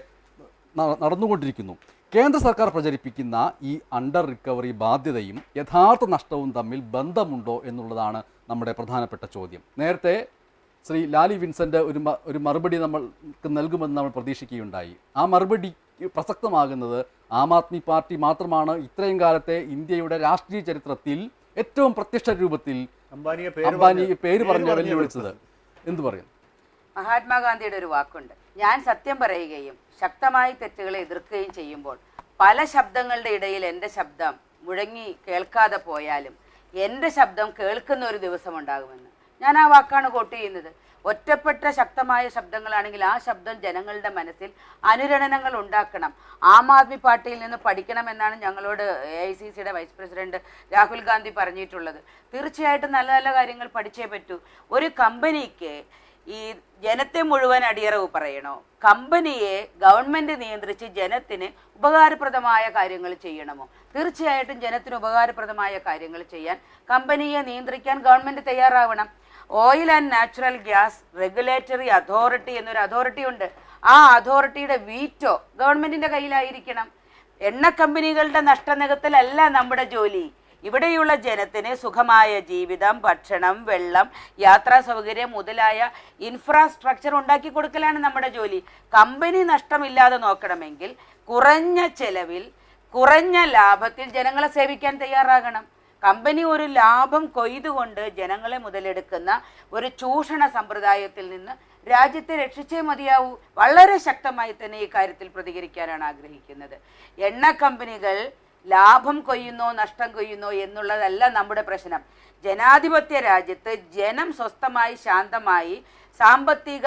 നടന്നുകൊണ്ടിരിക്കുന്നു. കേന്ദ്ര സർക്കാർ പ്രചരിപ്പിക്കുന്ന ഈ അണ്ടർ റിക്കവറി ബാധ്യതയും യഥാർത്ഥ നഷ്ടവും തമ്മിൽ ബന്ധമുണ്ടോ എന്നുള്ളതാണ് നമ്മുടെ പ്രധാനപ്പെട്ട ചോദ്യം. നേരത്തെ ശ്രീ ലാലി വിൻസെന്റ് ഒരു ഒരു മറുപടി നമ്മൾക്ക് നൽകുമെന്ന് നമ്മൾ പ്രതീക്ഷിക്കുകയുണ്ടായി. ആ മറുപടി പ്രസക്തമാകുന്നത് ആം ആദ്മി പാർട്ടി മാത്രമാണ്. ഇത്രയും കാലത്തെ ഇന്ത്യയുടെ രാഷ്ട്രീയ ചരിത്രത്തിൽ ഏറ്റവും പ്രത്യക്ഷ രൂപത്തിൽ അംബാനിയെ പേര് പറഞ്ഞ് വെല്ലുവിളിച്ചത്. എന്തു പറയും? മഹാത്മാഗാന്ധിയുടെ ഒരു വാക്കുണ്ട്. ഞാൻ സത്യം പറയുകയും ശക്തമായി തെറ്റുകളെ എതിർക്കുകയും ചെയ്യുമ്പോൾ പല ശബ്ദങ്ങളുടെ ഇടയിൽ എന്റെ ശബ്ദം മുഴങ്ങി കേൾക്കാതെ പോയാലും എന്റെ ശബ്ദം കേൾക്കുന്ന ഒരു ദിവസം ഉണ്ടാകുമെന്ന്. ഞാൻ ആ വാക്കാണ് കോട്ട് ചെയ്യുന്നത്. ഒറ്റപ്പെട്ട ശക്തമായ ശബ്ദങ്ങളാണെങ്കിൽ ആ ശബ്ദം ജനങ്ങളുടെ മനസ്സിൽ അനുരണനങ്ങൾ ഉണ്ടാക്കണം. ആം ആദ്മി പാർട്ടിയിൽ നിന്ന് പഠിക്കണമെന്നാണ് ഞങ്ങളോട് എ ഐ സി സിയുടെ വൈസ് പ്രസിഡന്റ് രാഹുൽ ഗാന്ധി പറഞ്ഞിട്ടുള്ളത്. തീർച്ചയായിട്ടും നല്ല നല്ല കാര്യങ്ങൾ പഠിച്ചേ പറ്റൂ. ഒരു കമ്പനിക്ക് ഈ ജനത്തെ മുഴുവൻ അടിയറവ് പറയണോ? കമ്പനിയെ ഗവൺമെന്റ് നിയന്ത്രിച്ച് ജനത്തിന് ഉപകാരപ്രദമായ കാര്യങ്ങൾ ചെയ്യണമോ? തീർച്ചയായിട്ടും ജനത്തിന് ഉപകാരപ്രദമായ കാര്യങ്ങൾ ചെയ്യാൻ കമ്പനിയെ നിയന്ത്രിക്കാൻ ഗവൺമെന്റ് തയ്യാറാവണം. Oil and natural gas regulatory authority എന്നൊരു അതോറിറ്റി ഉണ്ട്. ആ അതോറിറ്റിയുടെ വീറ്റോ ഗവൺമെന്റിന്റെ കയ്യിലായിരിക്കണം. എണ്ണ കമ്പനികളുടെ നഷ്ടനികത്തിലല്ല നമ്മുടെ ജോലി. ഇവിടെയുള്ള ജനത്തിന് സുഖമായ ജീവിതം ഭക്ഷണം വെള്ളം യാത്രാ സൗകര്യം മുതലായ ഇൻഫ്രാസ്ട്രക്ചർ ഉണ്ടാക്കി കൊടുക്കലാണ് നമ്മുടെ ജോലി. കമ്പനി നഷ്ടമില്ലാതെ നോക്കണമെങ്കിൽ കുറഞ്ഞ ചെലവിൽ കുറഞ്ഞ ലാഭത്തിൽ ജനങ്ങളെ സേവിക്കാൻ തയ്യാറാകണം. കമ്പനി ഒരു ലാഭം കൊയ്തുകൊണ്ട് ജനങ്ങളെ മുതലെടുക്കുന്ന ഒരു ചൂഷണ സമ്പ്രദായത്തിൽ നിന്ന് രാജ്യത്തെ രക്ഷിച്ചേ മതിയാവൂ. വളരെ ശക്തമായി തന്നെ ഈ കാര്യത്തിൽ പ്രതികരിക്കാനാണ് ആഗ്രഹിക്കുന്നത്. എണ്ണ കമ്പനികൾ ലാഭം കൊയ്യുന്നോ നഷ്ടം കൊയ്യുന്നോ എന്നുള്ളതല്ല നമ്മുടെ പ്രശ്നം. ജനാധിപത്യ രാജ്യത്ത് ജനം സ്വസ്ഥമായി ശാന്തമായി സാമ്പത്തിക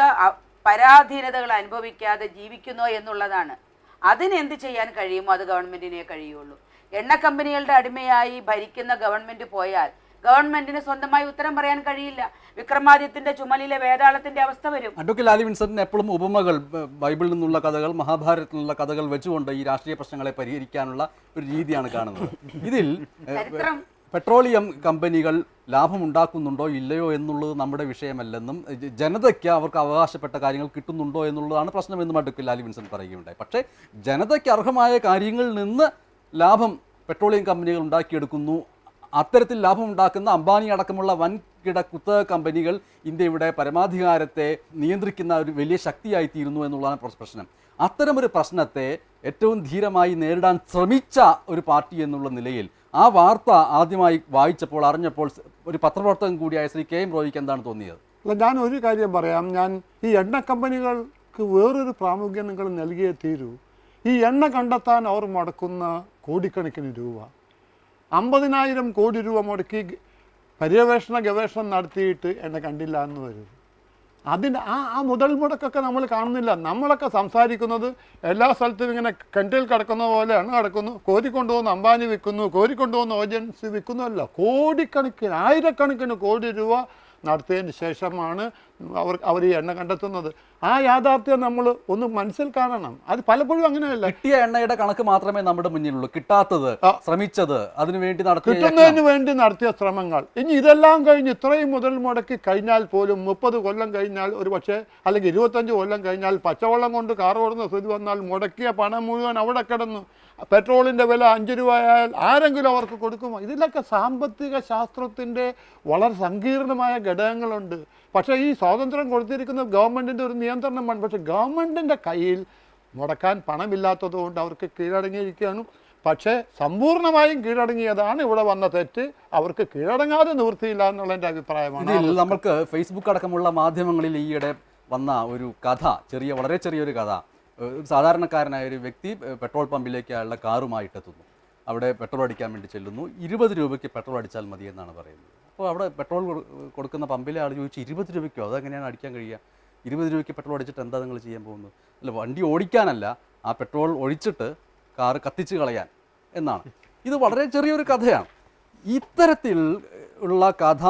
പരാധീനതകൾ അനുഭവിക്കാതെ ജീവിക്കുന്നോ എന്നുള്ളതാണ്. അതിനെന്ത് ചെയ്യാൻ കഴിയുമോ അത് ഗവൺമെന്റിനെ കഴിയുള്ളൂ. എണ്ണ കമ്പനികളുടെ അടിമയായി ഭരിക്കുന്ന ഗവൺമെന്റ് പോയാൽ ഗവൺമെന്റിന് സ്വന്തമായി ഉത്തരം പറയാൻ കഴിയില്ല. വിക്രമാദിത്യന്റെ ചുമലിലെ വേതാളത്തിന്റെ അവസ്ഥ വരും. അഡ്വക്കേറ്റ് ലാലി വിൻസെന്റിന് എപ്പോഴും ഉപമകൾ ബൈബിളിൽ നിന്നുള്ള കഥകൾ മഹാഭാരതത്തിൽ നിന്നുള്ള കഥകൾ വെച്ചുകൊണ്ട് ഈ രാഷ്ട്രീയ പ്രശ്നങ്ങളെ പരിഹരിക്കാനുള്ള ഒരു രീതിയാണ് കാണുന്നത്. ഇതിൽ ചരിത്രം. പെട്രോളിയം കമ്പനികൾ ലാഭമുണ്ടാക്കുന്നുണ്ടോ ഇല്ലയോ എന്നുള്ളത് നമ്മുടെ വിഷയമല്ലെന്നും ജനതയ്ക്ക് അവർക്ക് അവകാശപ്പെട്ട കാര്യങ്ങൾ കിട്ടുന്നുണ്ടോ എന്നുള്ളതാണ് പ്രശ്നമെന്നും അഡ്വക്കേറ്റ് ലാലി വിൻസൻ പറയുകയുണ്ടായി. പക്ഷേ ജനതയ്ക്ക് അർഹമായ കാര്യങ്ങളിൽ നിന്ന് ലാഭം പെട്രോളിയം കമ്പനികൾ ഉണ്ടാക്കിയെടുക്കുന്നു. അത്തരത്തിൽ ലാഭം ഉണ്ടാക്കുന്ന അംബാനി അടക്കമുള്ള വൻകിട കുത്തക കമ്പനികൾ ഇന്ത്യയുടെ പരമാധികാരത്തെ നിയന്ത്രിക്കുന്ന ഒരു വലിയ ശക്തിയായി തീരുന്നു എന്നുള്ളതാണ് പ്ര- പ്രശ്നം. അത്തരമൊരു പ്രശ്നത്തെ ഏറ്റവും ധീരമായി നേരിടാൻ ശ്രമിച്ച ഒരു പാർട്ടി എന്നുള്ള നിലയിൽ ആ വാർത്ത ആദ്യമായി വായിച്ചപ്പോൾ അറിഞ്ഞപ്പോൾ ഒരു പത്രപ്രവർത്തകൻ കൂടിയായ ശ്രീ കെ എം റോയിക്ക് എന്താണ് തോന്നിയത്? അല്ല ഞാൻ ഒരു കാര്യം പറയാം. ഞാൻ ഈ എണ്ണ കമ്പനികൾക്ക് വേറൊരു പ്രാമുഖ്യം നിങ്ങൾ നൽകിയേ തീരൂ. ഈ എണ്ണ കണ്ടെത്താൻ അവർ മുടക്കുന്ന കോടിക്കണക്കിന് രൂപ. അമ്പതിനായിരം കോടി രൂപ മുടക്കി പര്യവേഷണ ഗവേഷണം നടത്തിയിട്ട് എന്നെ കണ്ടില്ല എന്ന് വരും അതിന്റെ ആ ആ മുതൽ മുടക്കൊക്കെ നമ്മൾ കാണുന്നില്ല. നമ്മളൊക്കെ സംസാരിക്കുന്നത് എല്ലാ സ്ഥലത്തും ഇങ്ങനെ കെന്റിൽ കിടക്കുന്ന പോലെ എണ്ണ കിടക്കുന്നു കോരിക്കൊണ്ടുപോകുന്ന അംബാനി വിൽക്കുന്നു കോരിക്കൊണ്ടുപോകുന്ന ഏജൻസി വിൽക്കുന്നു അല്ല. കോടിക്കണക്കിന് ആയിരക്കണക്കിന് കോടി രൂപ നടത്തിയതിന് ശേഷമാണ് അവർ അവർ ഈ എണ്ണ കണ്ടെത്തുന്നത്. ആ യാഥാർത്ഥ്യം നമ്മൾ ഒന്ന് മനസ്സിൽ കാണണം. അത് പലപ്പോഴും അങ്ങനെയല്ല. കിട്ടിയ എണ്ണയുടെ കണക്ക് മാത്രമേ നമ്മുടെ മുന്നിലുള്ളൂ. കിട്ടാത്തത്. ശ്രമിച്ചത് അതിനുവേണ്ടി നടത്തിയ യത്നം. കിട്ടുന്നതിന് വേണ്ടി നടത്തിയ ശ്രമങ്ങൾ. ഇനി ഇതെല്ലാം കഴിഞ്ഞ് ഇത്രയും മുതൽ മുടക്കി കഴിഞ്ഞാൽ പോലും മുപ്പത് കൊല്ലം കഴിഞ്ഞാൽ ഒരു പക്ഷേ അല്ലെങ്കിൽ ഇരുപത്തഞ്ച് കൊല്ലം കഴിഞ്ഞാൽ പച്ചവെള്ളം കൊണ്ട് കാർ ഓടുന്ന സ്ഥിതി വന്നാൽ മുടക്കിയ പണം മുഴുവൻ അവിടെ കിടന്നു. പെട്രോളിന്റെ വില അഞ്ച് രൂപയായാൽ ആരെങ്കിലും അവർക്ക് കൊടുക്കുമോ? ഇതിലൊക്കെ സാമ്പത്തിക ശാസ്ത്രത്തിന്റെ വളരെ സങ്കീർണമായ ഘടകങ്ങളുണ്ട്. പക്ഷേ ഈ സ്വാതന്ത്ര്യം കൊടുത്തിരിക്കുന്ന ഗവൺമെന്റിന്റെ ഒരു നിയന്ത്രണമാണ്. പക്ഷേ ഗവൺമെന്റിന്റെ കയ്യിൽ മുടക്കാൻ പണമില്ലാത്തത് കൊണ്ട് അവർക്ക് കീഴടങ്ങിയിരിക്കുകയാണ്. പക്ഷേ സമ്പൂർണമായും കീഴടങ്ങിയതാണ് ഇവിടെ വന്ന തെറ്റ്. അവർക്ക് കീഴടങ്ങാതെ നിവൃത്തിയില്ല എന്നുള്ള എന്റെ അഭിപ്രായമാണ് നമുക്ക് ഫേസ്ബുക്ക് അടക്കമുള്ള മാധ്യമങ്ങളിൽ ഈയിടെ വന്ന ഒരു കഥ ചെറിയ വളരെ ചെറിയൊരു കഥ. സാധാരണക്കാരനായ ഒരു വ്യക്തി പെട്രോൾ പമ്പിലേക്ക് അയാളുടെ കാറുമായിട്ട് എത്തുന്നു. അവിടെ പെട്രോൾ അടിക്കാൻ വേണ്ടി ചെല്ലുന്നു. ഇരുപത് രൂപയ്ക്ക് പെട്രോൾ അടിച്ചാൽ മതി എന്നാണ് പറയുന്നത്. അപ്പോൾ അവിടെ പെട്രോൾ കൊടുക്കുന്ന പമ്പിലെ ആൾ ചോദിച്ചു ഇരുപത് രൂപയ്ക്കോ? അതെങ്ങനെയാണ് അടിക്കാൻ കഴിയുക? ഇരുപത് രൂപയ്ക്ക് പെട്രോൾ അടിച്ചിട്ട് എന്താ നിങ്ങൾ ചെയ്യാൻ പോകുന്നത്? അല്ല വണ്ടി ഓടിക്കാനല്ല ആ പെട്രോൾ ഒഴിച്ചിട്ട് കാറ് കത്തിച്ച് കളയാൻ എന്നാണ്. ഇത് വളരെ ചെറിയൊരു കഥയാണ്. ഇത്തരത്തിൽ ഉള്ള കഥ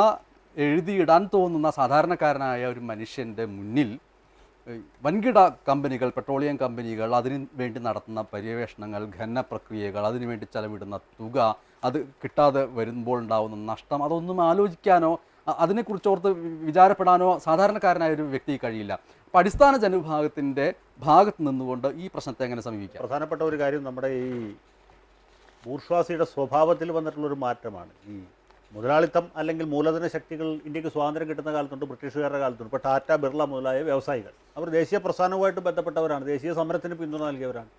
എഴുതിയിടാൻ തോന്നുന്ന സാധാരണക്കാരനായ ഒരു മനുഷ്യന്റെ മുന്നിൽ വൻകിട കമ്പനികൾ പെട്രോളിയം കമ്പനികൾ അതിനു വേണ്ടി നടത്തുന്ന പര്യവേഷണങ്ങൾ ഖനന പ്രക്രിയകൾ അതിനുവേണ്ടി ചെലവിടുന്ന തുക അത് കിട്ടാതെ വരുമ്പോൾ ഉണ്ടാവുന്ന നഷ്ടം. അതൊന്നും ആലോചിക്കാനോ അതിനെക്കുറിച്ച് ഓർത്ത് വിചാരപ്പെടാനോ സാധാരണക്കാരനായ ഒരു വ്യക്തി കഴിയില്ല. അപ്പം അടിസ്ഥാന ജനവിഭാഗത്തിന്റെ ഭാഗത്ത് നിന്നുകൊണ്ട് ഈ പ്രശ്നത്തെ എങ്ങനെ സമീപിക്കാം? പ്രധാനപ്പെട്ട ഒരു കാര്യം നമ്മുടെ ഈ ബൂർഷ്വാസിയുടെ സ്വഭാവത്തിൽ വന്നിട്ടുള്ള ഒരു മാറ്റമാണ്. ഈ മുതലാളിത്തം അല്ലെങ്കിൽ മൂലധന ശക്തികൾ ഇന്ത്യയ്ക്ക് സ്വാതന്ത്ര്യം കിട്ടുന്ന കാലത്തുണ്ട് ബ്രിട്ടീഷുകാരുടെ കാലത്തുണ്ട്. ഇപ്പോൾ ടാറ്റ ബിർള മുതലായ വ്യവസായികൾ. അവർ ദേശീയ പ്രസ്ഥാനവുമായിട്ട് ബന്ധപ്പെട്ടവരാണ്. ദേശീയ സമരത്തിന് പിന്തുണ നൽകിയവരാണ്.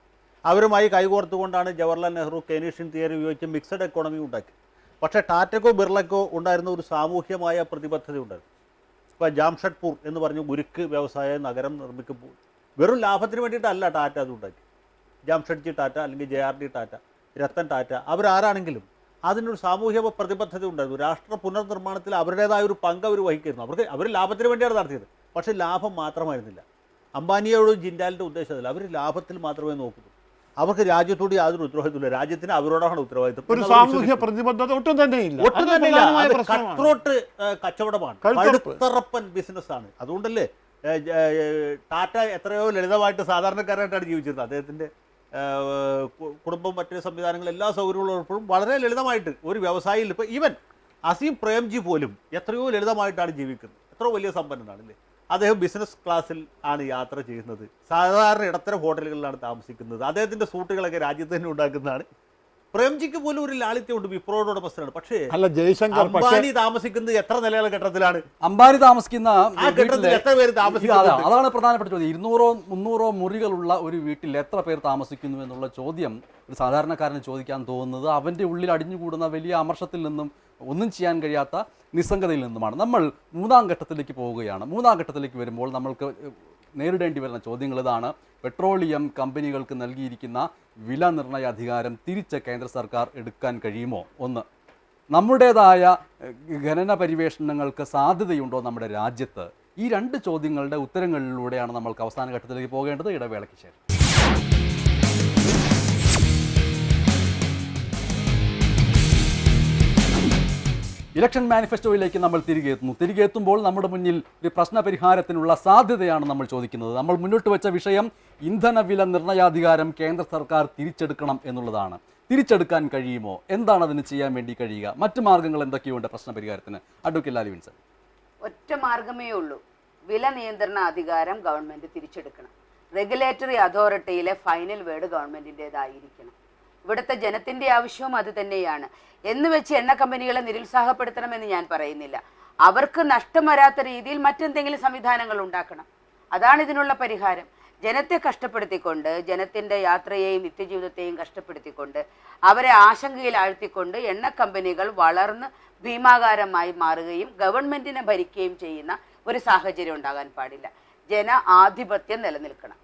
അവരുമായി കൈകോർത്തുകൊണ്ടാണ് ജവഹർലാൽ നെഹ്റു കെനീഷ്യൻ തിയറി ഉപയോഗിച്ച് മിക്സഡ് എക്കോണമി ഉണ്ടാക്കി പക്ഷേ ടാറ്റക്കോ ബിർളക്കോ ഉണ്ടായിരുന്ന ഒരു സാമൂഹ്യമായ പ്രതിബദ്ധത ഉണ്ടായിരുന്നു. ഇപ്പോൾ ജാംഷഡ്പൂർ എന്ന് പറഞ്ഞു ഉരുക്ക് വ്യവസായ നഗരം നിർമ്മിക്കുമ്പോൾ വെറും ലാഭത്തിന് വേണ്ടിയിട്ടല്ല ടാറ്റ അത് ഉണ്ടാക്കി ജാംഷഡ്ജി ടാറ്റ അല്ലെങ്കിൽ J R D Tata Ratan Tata അവരാരാണെങ്കിലും അതിനൊരു സാമൂഹ്യ പ്രതിബദ്ധത ഉണ്ടായിരുന്നു. രാഷ്ട്ര പുനർനിർമ്മാണത്തിൽ അവരുടേതായ ഒരു പങ്ക് അവർ വഹിക്കുന്നു അവർക്ക് അവർ ലാഭത്തിന് വേണ്ടിയാണ് നടത്തിയത്. പക്ഷേ ലാഭം മാത്രമായിരുന്നില്ല. അംബാനിയോടും ജിൻഡാലിന്റെ ഉദ്ദേശത്തിൽ അവർ ലാഭത്തിൽ മാത്രമേ നോക്കുള്ളൂ അവർക്ക് രാജ്യത്തോട് യാതൊരു ഉത്തരവാദിത്വമില്ല രാജ്യത്തിന് അവരോടാണ് ഉത്തരവാദിത്വം. ഒരു സാമൂഹ്യ. പ്രതിബദ്ധത ഒട്ടും തന്നെ ഇല്ല. ഒട്ടും തന്നെ ഇല്ല. കട്ട്രോട്ട് കച്ചവടമാണ്. കഴുത്തറപ്പ്. കഴുത്തറപ്പൻ ബിസിനസ്സാണ്. അതുകൊണ്ടല്ലേ ടാറ്റ എത്രയോ ലളിതമായിട്ട് സാധാരണക്കാരായിട്ടാണ് ജീവിച്ചിരുന്നത്. അദ്ദേഹത്തിന്റെ കുടുംബം മറ്റു സംവിധാനങ്ങൾ എല്ലാ സൗകര്യങ്ങളും ഉള്ളപ്പോഴും വളരെ ലളിതമായിട്ട് ഒരു വ്യവസായിയിൽ ഇപ്പോൾ ഈവൻ അസീം പ്രേംജി പോലും എത്രയോ ലളിതമായിട്ടാണ് ജീവിക്കുന്നത്. എത്രയോ വലിയ സമ്പന്നനാണ് അല്ലേ? അദ്ദേഹം ബിസിനസ് ക്ലാസ്സിൽ ആണ് യാത്ര ചെയ്യുന്നത്. സാധാരണ ഇടത്തരം ഹോട്ടലുകളിലാണ് താമസിക്കുന്നത്. അദ്ദേഹത്തിന്റെ സൂട്ടുകളൊക്കെ രാജ്യത്ത് തന്നെ ഉണ്ടാക്കുന്നതാണ്. പ്രേംജിക്ക് പോലും ഒരു ലാളിത്യമുണ്ട് വിപ്രോയോടൊപ്പസ്ഥനാണ് പക്ഷേ പക്ഷേ അല്ല ജയശങ്കർ അംബാനി താമസിക്കുന്നത് എത്ര നിലയുള്ള ഘട്ടത്തിലാണ്? അംബാനി താമസിക്കുന്ന ആ ഘട്ടത്തിൽ എത്ര പേര് ഇത് അതാണ് അതാണ് പ്രധാനപ്പെട്ട ചോദ്യം. ഇരുന്നൂറോ മുന്നൂറോ മുറികളുള്ള ഒരു വീട്ടിൽ എത്ര പേർ താമസിക്കുന്നു എന്നുള്ള ചോദ്യം ഒരു സാധാരണക്കാരന് ചോദിക്കാൻ തോന്നുന്നത് അവന്റെ ഉള്ളിൽ അടിഞ്ഞുകൂടുന്ന വലിയ അമർഷത്തിൽ നിന്നും ഒന്നും ചെയ്യാൻ കഴിയാത്ത നിസ്സംഗതയിൽ നിന്നുമാണ്. നമ്മൾ മൂന്നാം ഘട്ടത്തിലേക്ക് പോവുകയാണ്. മൂന്നാം ഘട്ടത്തിലേക്ക് വരുമ്പോൾ നമ്മൾക്ക് നേരിടേണ്ടി വരുന്ന ചോദ്യങ്ങൾ ഇതാണ്. പെട്രോളിയം കമ്പനികൾക്ക് നൽകിയിരിക്കുന്ന വില നിർണയ അധികാരം തിരിച്ച് കേന്ദ്ര സർക്കാർ എടുക്കാൻ കഴിയുമോ? ഒന്ന്. നമ്മുടേതായ ഖനന പരിവേഷണങ്ങൾക്ക് സാധ്യതയുണ്ടോ നമ്മുടെ രാജ്യത്ത്? ഈ രണ്ട് ചോദ്യങ്ങളുടെ ഉത്തരങ്ങളിലൂടെയാണ് നമ്മൾക്ക് അവസാന ഘട്ടത്തിലേക്ക് പോകേണ്ടത്. ഇടവേളയ്ക്ക് ശേഷം. ഇലക്ഷൻ മാനിഫെസ്റ്റോയിലേക്ക് നമ്മൾ തിരികെ എത്തുന്നു. തിരികെ എത്തുമ്പോൾ നമ്മുടെ മുന്നിൽ ഒരു പ്രശ്ന പരിഹാരത്തിനുള്ള സാധ്യതയാണ് നമ്മൾ ചോദിക്കുന്നത്. നമ്മൾ മുന്നോട്ട് വെച്ച വിഷയം ഇന്ധനവില നിർണയാധികാരം കേന്ദ്ര സർക്കാർ തിരിച്ചെടുക്കണം എന്നുള്ളതാണ്. തിരിച്ചെടുക്കാൻ കഴിയുമോ? എന്താണ് അതിന് ചെയ്യാൻ വേണ്ടി കഴിയുക? മറ്റു മാർഗങ്ങൾ എന്തൊക്കെയുണ്ട് പ്രശ്ന പരിഹാരത്തിന് അഡ്വക്കേറ്റ് ലാലി വിൻസൻ ഒറ്റ മാർഗമേ ഉള്ളൂ. വില നിയന്ത്രണ അധികാരം ഗവൺമെന്റ് തിരിച്ചെടുക്കണം. റെഗുലേറ്ററി അതോറിറ്റിയിലെ ഫൈനൽ വേർഡ് ഗവൺമെന്റിന്റെതായിരിക്കണം ഇവിടുത്തെ ജനത്തിന്റെ ആവശ്യവും അത് തന്നെയാണ്. എന്ന് വെച്ച് എണ്ണ കമ്പനികളെ നിരുത്സാഹപ്പെടുത്തണമെന്ന് ഞാൻ പറയുന്നില്ല. അവർക്ക് നഷ്ടം വരാത്ത രീതിയിൽ മറ്റെന്തെങ്കിലും സംവിധാനങ്ങൾ ഉണ്ടാക്കണം. അതാണ് ഇതിനുള്ള പരിഹാരം. ജനത്തെ കഷ്ടപ്പെടുത്തിക്കൊണ്ട് ജനത്തിന്റെ യാത്രയെയും നിത്യജീവിതത്തെയും കഷ്ടപ്പെടുത്തിക്കൊണ്ട് അവരെ ആശങ്കയിൽ ആഴ്ത്തിക്കൊണ്ട് എണ്ണ കമ്പനികൾ വളർന്ന് ഭീമാകാരമായി മാറുകയും ഗവൺമെന്റിനെ ഭരിക്കുകയും ചെയ്യുന്ന ഒരു സാഹചര്യം ഉണ്ടാകാൻ പാടില്ല. ജന ആധിപത്യം നിലനിൽക്കണം.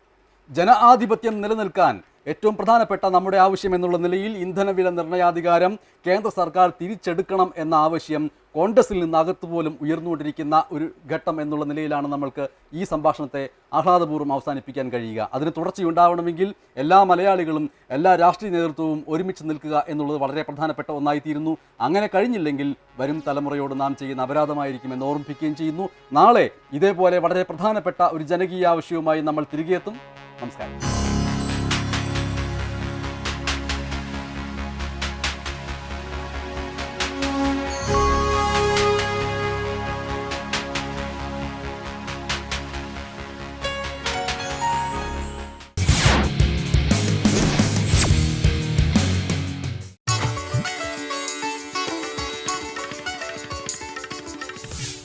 ജന ആധിപത്യം നിലനിൽക്കാൻ ഏറ്റവും പ്രധാനപ്പെട്ട നമ്മുടെ ആവശ്യം എന്നുള്ള നിലയിൽ ഇന്ധനവില നിർണയാധികാരം കേന്ദ്ര സർക്കാർ തിരിച്ചെടുക്കണം എന്ന ആവശ്യം കോൺഗ്രസിൽ നിന്ന് അകത്തുപോലും ഉയർന്നുകൊണ്ടിരിക്കുന്ന ഒരു ഘട്ടം എന്നുള്ള നിലയിലാണ് നമ്മൾക്ക് ഈ സംഭാഷണത്തെ ആഹ്ലാദപൂർവം അവസാനിപ്പിക്കാൻ കഴിയുക. അതിന് തുടർച്ചയുണ്ടാവണമെങ്കിൽ എല്ലാ മലയാളികളും എല്ലാ രാഷ്ട്രീയ നേതൃത്വവും ഒരുമിച്ച് നിൽക്കുക എന്നുള്ളത് വളരെ പ്രധാനപ്പെട്ട ഒന്നായിത്തീരുന്നു. അങ്ങനെ കഴിഞ്ഞില്ലെങ്കിൽ വരും തലമുറയോട് നാം ചെയ്യുന്ന അപരാധമായിരിക്കും എന്ന് ഓർമ്മിപ്പിക്കുകയും ചെയ്യുന്നു. നാളെ ഇതേപോലെ വളരെ പ്രധാനപ്പെട്ട ഒരു ജനകീയ ആവശ്യവുമായി നമ്മൾ തിരികെ എത്തും നമസ്കാരം.